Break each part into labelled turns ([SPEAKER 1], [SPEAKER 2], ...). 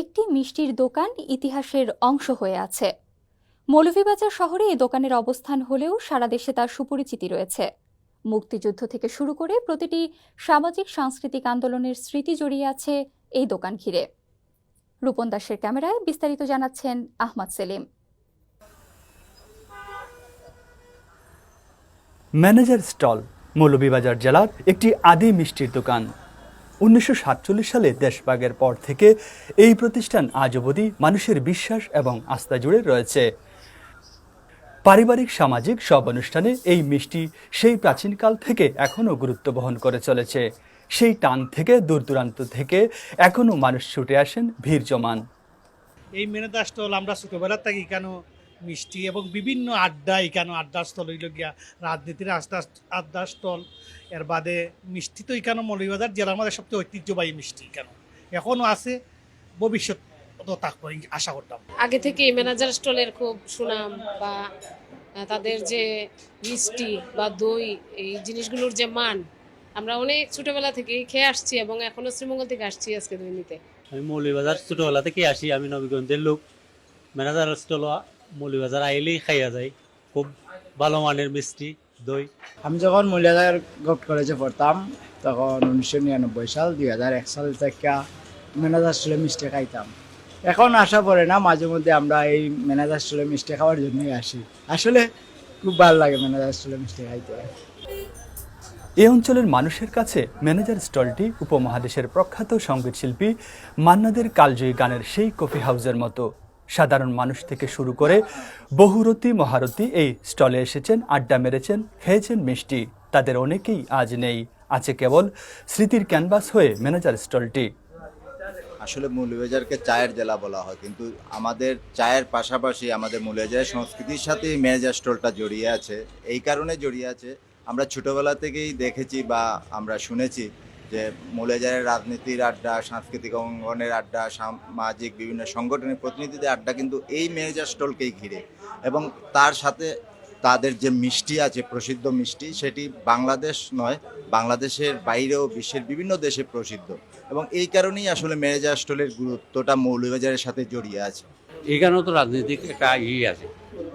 [SPEAKER 1] একটি মিষ্টির দোকান ইতিহাসের অংশ হয়ে আছে। মৌলভীবাজার শহরে এই দোকানের অবস্থান হলেও সারা দেশে তার সুপরিচিতি রয়েছে। মুক্তিযুদ্ধ থেকে শুরু করে প্রতিটি সামাজিক, সাংস্কৃতিক আন্দোলনের স্মৃতি জড়িয়ে আছে এই দোকান ঘিরে। রূপন দাসের ক্যামেরায় বিস্তারিত জানাচ্ছেন আহমদ সেলিম।
[SPEAKER 2] ম্যানেজার স্টল, মৌলভীবাজার জেলার একটি আদি মিষ্টির দোকান। উনিশশো সাতচল্লিশ সালে দেশভাগের পর থেকে এই প্রতিষ্ঠান আজ অবধি মানুষের বিশ্বাস এবং আস্থা জুড়ে রয়েছে। পারিবারিক, সামাজিক সব অনুষ্ঠানে এই মিষ্টি সেই প্রাচীনকাল থেকে এখনও গুরুত্ব বহন করে চলেছে। সেই টান থেকে, দূর দূরান্ত থেকে এখনও মানুষ ছুটে আসেন ভিড় জমান।
[SPEAKER 3] এই মেনেদা স্টল আমরা ছোটোবেলার থাকি, কেন মিষ্টি এবং বিভিন্ন আড্ডা এখানে আড্ডা স্থল হইল গিয়া রাজনীতির আড্ডা আড্ডা স্টল এর বাদে মিষ্টি তো এখানে মৌলভীবাজার জেলার মধ্যে সবচেয়ে ঐতিহ্যবাহী মিষ্টি কেন এখনও আছে ভবিষ্যৎ আশা করতাম।
[SPEAKER 4] আগে থেকেই ম্যানেজার স্টলের খুব সুনাম বা তাদের যে মিষ্টি বা দই এই জিনিসগুলোর যে মান আমরা অনেক ছোটবেলা থেকেই খেয়ে আসছি এবং এখনও শ্রীমঙ্গল থেকে আসছি আজকে দই নিতে।
[SPEAKER 5] আমি মৌলভীবাজার ছোটবেলা থেকে আসি আমি নবীগঞ্জের লোক। ম্যানেজার স্টল মৌলভীবাজার আইলেই খাইয়া যায়। খুব ভালো মানের মিষ্টি দই।
[SPEAKER 6] আমি যখন মহিলাদার গভ কলেজে পড়তাম তখন উনিশশো নিরানব্বই সাল দুই হাজার এক সাল থেকে ম্যানেজার স্টলে মিষ্টি খাইতাম। এখন আশা পড়ে না মাঝে মধ্যে আমরা এই ম্যানেজার স্টলে মিষ্টি খাওয়ার জন্যই আসি। আসলে খুব ভালো লাগে ম্যানেজার স্টলে মিষ্টি খাইতে।
[SPEAKER 2] এ অঞ্চলের মানুষের কাছে ম্যানেজার স্টলটি উপমহাদেশের প্রখ্যাত সঙ্গীতশিল্পী মান্নাদের কালজয়ী গানের সেই কফি হাউসের মতো। সাধারণ মানুষ থেকে শুরু করে বহুরতী, মহারতী এই স্টলে এসেছেন, আড্ডা মেরেছেন, খেয়েছেন মিষ্টি। তাদের অনেকেই আজ নেই, আছে কেবল স্মৃতির ক্যানভাস হয়ে ম্যানেজার স্টলটি।
[SPEAKER 7] আসলে মৌলভীবাজারকে চায়ের জেলা বলা হয়, কিন্তু আমাদের চায়ের পাশাপাশি আমাদের মৌলভীবাজারের সংস্কৃতির সাথে ম্যানেজার স্টলটা জড়িয়ে আছে। এই কারণে জড়িয়ে আছে। আমরা ছোটবেলা থেকেই দেখেছি বা আমরা শুনেছি যে মৌলভীবাজারের রাজনীতির আড্ডা, সাংস্কৃতিক অঙ্গনের আড্ডা, সামাজিক বিভিন্ন সংগঠনের প্রতিনিধিদের আড্ডা কিন্তু এই ম্যানেজার স্টলকেই ঘিরে। এবং তার সাথে তাদের যে মিষ্টি আছে, প্রসিদ্ধ মিষ্টি, সেটি বাংলাদেশ নয়, বাংলাদেশের বাইরেও বিশ্বের বিভিন্ন দেশে প্রসিদ্ধ। এবং এই কারণেই আসলে ম্যানেজার স্টলের গুরুত্বটা মৌলভীবাজারের সাথে জড়িয়ে আছে।
[SPEAKER 8] এখানেও তো রাজনৈতিক একটা ই আছে।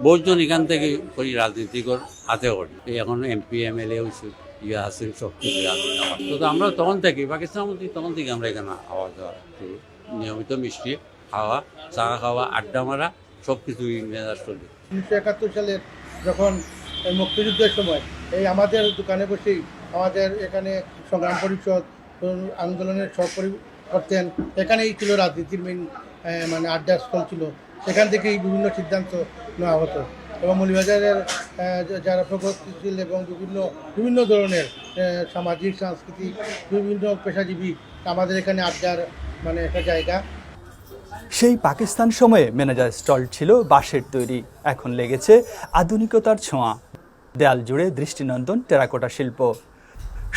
[SPEAKER 8] বহুজন এখান থেকে করি রাজনীতিকর হাতে এই এখন এমপি, এমএলএ হয়েছে। ইয়ে আছে সব আছে আমার। তো আমরা তখন থেকে, পাকিস্তান তখন থেকে আমরা এখানে আওয়া দাওয়া। নিয়মিত মিষ্টি খাওয়া, চা খাওয়া, আড্ডা মারা সব কিছুই মেজাজ চলে
[SPEAKER 9] উনিশশো একাত্তর সালের যখন মুক্তিযুদ্ধের সময় এই আমাদের দোকানে বসেই আমাদের এখানে সংগ্রাম পরিষদ আন্দোলনের সহপরি করতেন, এখানেই ছিল রাজনীতির মেন মানে আড্ডা স্থল ছিল সেখান থেকেই বিভিন্ন সিদ্ধান্ত নেওয়া হতো এবং যা- যারা প্রগতিশীল এবং বিভিন্ন বিভিন্ন ধরনের সামাজিক, সাংস্কৃতিক, বিভিন্ন পেশাজীবী আমাদের এখানে আড্ডার মানে একটা জায়গা।
[SPEAKER 2] সেই পাকিস্তান সময়ে ম্যানেজার স্টল ছিল বাঁশের তৈরি। এখন লেগেছে আধুনিকতার ছোঁয়া। দেয়াল জুড়ে দৃষ্টিনন্দন টেরাকোটা শিল্প।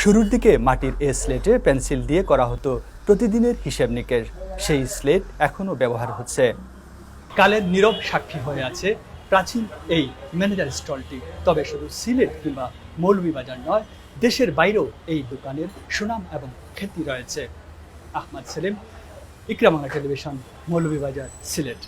[SPEAKER 2] শুরুর দিকে মাটির এ স্লেটে পেন্সিল দিয়ে করা হতো প্রতিদিনের হিসেব নিকেশ। সেই স্লেট এখনও ব্যবহার হচ্ছে। কালের নীরব সাক্ষী হয়ে আছে প্রাচীন এই ম্যানেজার স্টলটি। তবে শুধু সিলেট কিংবা মৌলভীবাজার নয়, দেশের বাইরেও এই দোকানের সুনাম এবং খ্যাতি রয়েছে। আহমদ সেলিম ইকরামানা টেলিভিশন, মৌলভীবাজার, সিলেট।